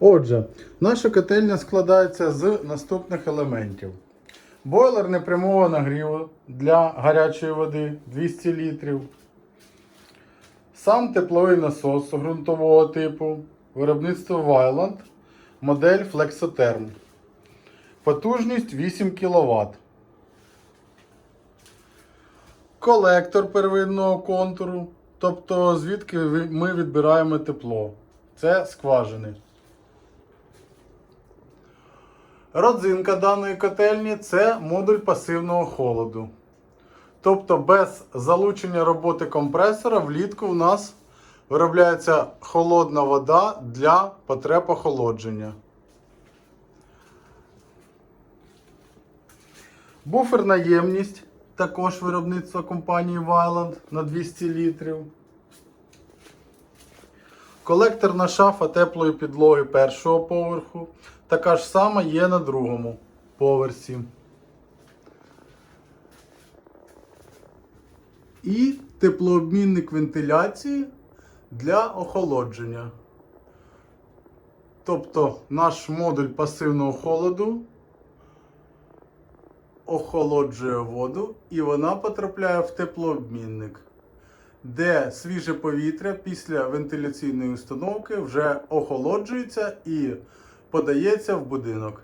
Отже, наша котельня складається з наступних елементів. Бойлер непрямого нагріву для гарячої води 200 літрів. Сам тепловий насос ґрунтового типу. Виробництво Вайланд. Модель Flexotherm. Потужність 8 кВт. Колектор первинного контуру. Тобто звідки ми відбираємо тепло. Це скважини. Родзинка даної котельні це модуль пасивного холоду. Тобто без залучення роботи компресора влітку у нас виробляється холодна вода для потреб охолодження. Буферна ємність також виробництва компанії Вайланд на 200 літрів. Колекторна шафа теплої підлоги першого поверху. Така ж сама є на другому поверсі. І теплообмінник вентиляції для охолодження. Тобто наш модуль пасивного холоду охолоджує воду і вона потрапляє в теплообмінник, де свіже повітря після вентиляційної установки вже охолоджується і подається в будинок.